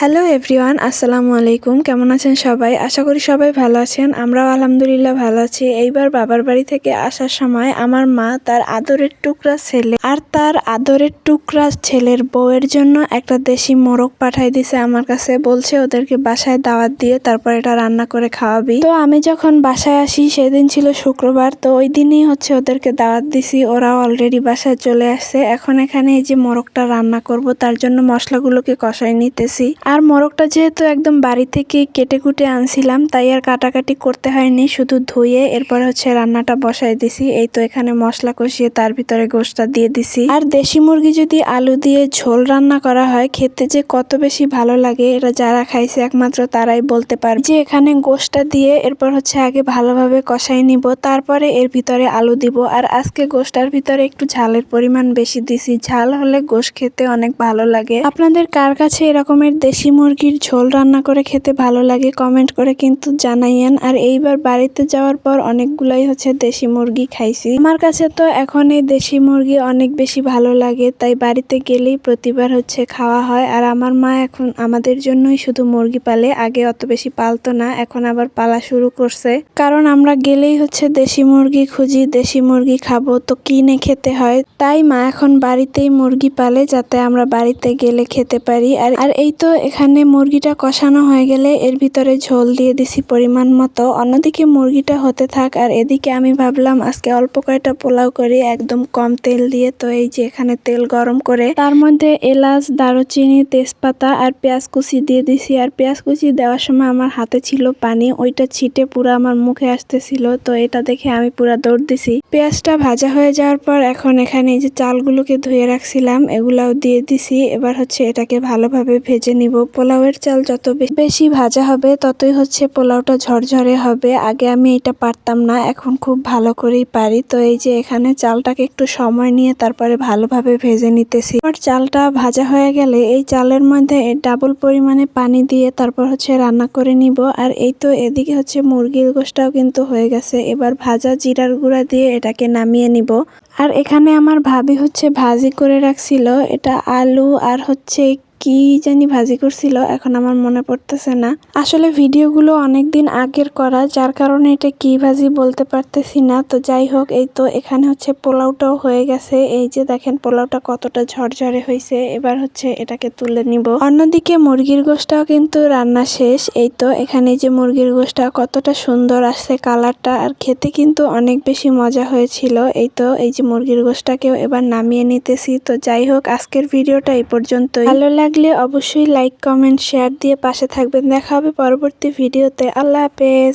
Hello everyone আসসালামু আলাইকুম কেমন আছেন সবাই? আশা করি সবাই ভালো আছেন। আমরাও আলহামদুলিল্লাহ ভালো আছি। এইবার বাবার বাড়ি থেকে আসার সময় আমার মা তার আদরের টুকরা ছেলে আর তার আদরের টুকরা ছেলের বউয়ের জন্য একটা দেশি মোরগ পাঠাই দিছে আমার কাছে। বলছে ওদেরকে বাসায় দাওয়াত দিয়ে তারপর এটা রান্না করে খাওয়াবি। তো আমি যখন বাসায় আসি, সেদিন ছিল শুক্রবার, তো ওই দিনই হচ্ছে ওদেরকে দাওয়াত দিছি। ওরা অলরেডি বাসায় চলে আসছে। এখন এখানে এই যে মোরগটা রান্না করব, তার জন্য মশলাগুলোকে কষাই নিতেছি। আর মোরগটা যেহেতু একদম বাড়ি থেকে কেটে কুটে আনছিলাম, তাই আর কাটাকাটি করতে হয়নি, শুধু ধুয়ে এরপর হচ্ছে রান্নাটা বসাই দিছি। এই তো এখানে মশলা কষিয়ে তার ভিতরে গোশটা দিয়ে দিছি। আর দেশি মুরগি যদি আলু দিয়ে ঝোল রান্না করা হয়, খেতে যে কত বেশি ভালো লাগে, এটা যারা খাইছে একমাত্র তারাই বলতে পারবে। যে এখানে গোশটা দিয়ে এরপর হচ্ছে আগে ভালোভাবে কষাই নিব, তারপরে এর ভিতরে আলু দিব। আর আজকে গোশটার ভিতরে একটু ঝালের পরিমাণ বেশি দিছি। ঝাল হলে গোশ খেতে অনেক ভালো লাগে। আপনাদের কার কাছে এরকমের দেশি মুরগির ঝোল রান্না করে খেতে ভালো লাগে কমেন্ট করে কিন্তু জানাইয়েন। আর এইবার বাড়িতে যাওয়ার পর অনেকগুলাই হচ্ছে দেশি মুরগি খাইছি। আমার কাছে তো এখন এই দেশি মুরগি অনেক বেশি ভালো লাগে, তাই বাড়িতে গেলেই প্রতিবার হচ্ছে খাওয়া হয়। আর আমার মা এখন আমাদের জন্যই শুধু মুরগি পালে, আগে অত বেশি পালতো না, এখন আবার পালা শুরু করছে। কারণ আমরা গেলেই হচ্ছে দেশি মুরগি খুঁজি, দেশি মুরগি খাব, তো কিনে খেতে হয়। তাই মা এখন বাড়িতেই মুরগি পালে, যাতে আমরা বাড়িতে গেলে খেতে পারি। আর আর এই তো এখানে মুরগিটা কষানো হয়ে গেলে এর ভিতরে ঝোল দিয়ে দিছি পরিমাণ মতো। অন্যদিকে মুরগিটা হতে থাক আর এদিকে আমি ভাবলাম আজকে অল্প কয়েকটা পোলাও করি একদম কম তেল দিয়ে তো এই যে এখানে তেল গরম করে তার মধ্যে এলাচ, দারুচিনি, তেজপাতা আর পেঁয়াজ কুচি দিয়ে দিছি। আর পেঁয়াজ কুচি দেওয়ার সময় আমার হাতে ছিল পানি, ওইটা ছিটে পুরো আমার মুখে আসতেছিল, তো এটা দেখে আমি পুরো দৌড় দিছি। পেঁয়াজটা ভাজা হয়ে যাওয়ার পর এখন এখানে এই যে চালগুলোকে ধুয়ে রাখছিলাম, এগুলাও দিয়ে দিছি। এবার হচ্ছে এটাকে ভালোভাবে ভেজে নিব। পোলাওয়ের চাল যত বেশি ভাজা হবে, ততই হচ্ছে পোলাওটা ঝরঝরে হবে। আগে আমি এটা পারতাম না, এখন খুব ভালো করেই পারি। তো এই যে এখানে চালটাকে একটু সময় নিয়ে তারপরে ভালোভাবে ভেজে নিতেছি। আর চালটা ভাজা হয়ে গেলে এই চালের মধ্যে ডাবল পরিমাণে পানি দিয়ে তারপর হচ্ছে রান্না করে নিব। আর এই তো এদিকে হচ্ছে মুরগির গোশটাও কিন্তু হয়ে গেছে। এবার ভাজা জিরার গুঁড়া দিয়ে এটাকে নামিয়ে নিব। আর এখানে আমার ভাবি হচ্ছে ভাজি করে রাখছিল। এটা আলু আর হচ্ছে কি জানি ভাজি করছিল, এখন আমার মনে পড়তেছে না। আসলে ভিডিওগুলো অনেক দিন আগের করা, যার কারণে এটা কি ভাজি বলতে পারতেছি না। তো যাই হোক, এই তো এখানে হচ্ছে পোলাওটাও হয়ে গেছে। এই যে দেখেন পোলাওটা কতটা ঝরঝরে হয়েছে, এবার হচ্ছে এটাকে তুলে নিব। অন্যদিকে মুরগির গোশটাও কিন্তু রান্না শেষ। এই তো এখানে যে মুরগির গোশটা কতটা সুন্দর আসছে কালারটা, আর খেতে কিন্তু অনেক বেশি মজা হয়েছিল। এই তো এই যে মুরগির গোশটাকেও এবার নামিয়ে নিতেছি। তো যাই হোক, আজকের ভিডিওটা এই পর্যন্তই। ভালো লাগলে অবশ্যই লাইক কমেন্ট শেয়ার দিয়ে পাশে থাকবেন। দেখা হবে পরবর্তী ভিডিওতে আল্লাহ হাফেজ।